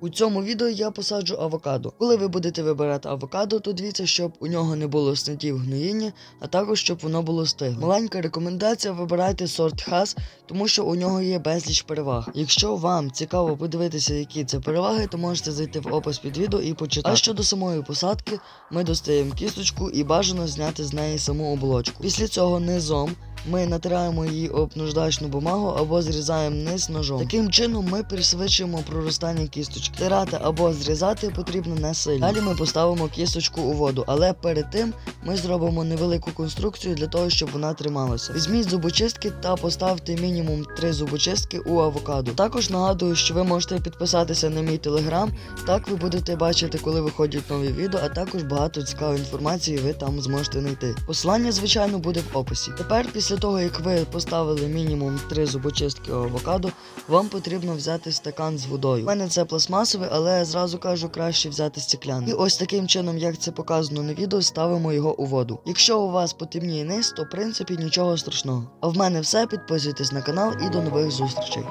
У цьому відео я посаджу авокадо. Коли ви будете вибирати авокадо, то дивіться, щоб у нього не було снитів гноїння, а також щоб воно було стигле. Маленька рекомендація: вибирайте сорт хас, тому що у нього є безліч переваг. Якщо вам цікаво подивитися, які це переваги, то можете зайти в опис під відео і почитати. А щодо самої посадки, ми достаємо кісточку і бажано зняти з неї саму оболочку. Після цього низом. Ми натираємо її об наждачну бумагу або зрізаємо низ ножом. Таким чином ми пришвидшуємо проростання кісточки. Тирати або зрізати потрібно не сильно. Далі ми поставимо кісточку у воду, але перед тим ми зробимо невелику конструкцію для того, щоб вона трималася. Візьміть зубочистки та поставте мінімум 3 зубочистки у авокадо. Також нагадую, що ви можете підписатися на мій телеграм. Так ви будете бачити, коли виходять нові відео, а також багато цікавої інформації ви там зможете знайти. Посилання, звичайно, буде в описі. Тепер, після того, як ви поставили мінімум 3 зубочистки авокадо, вам потрібно взяти стакан з водою. У мене це пластмасовий, але я зразу кажу, краще взяти стекляний. І ось таким чином, як це показано на відео, ставимо його у воду. Якщо у вас потемніє низ, то в принципі нічого страшного. А в мене все. Підписуйтесь на канал і до нових зустрічей.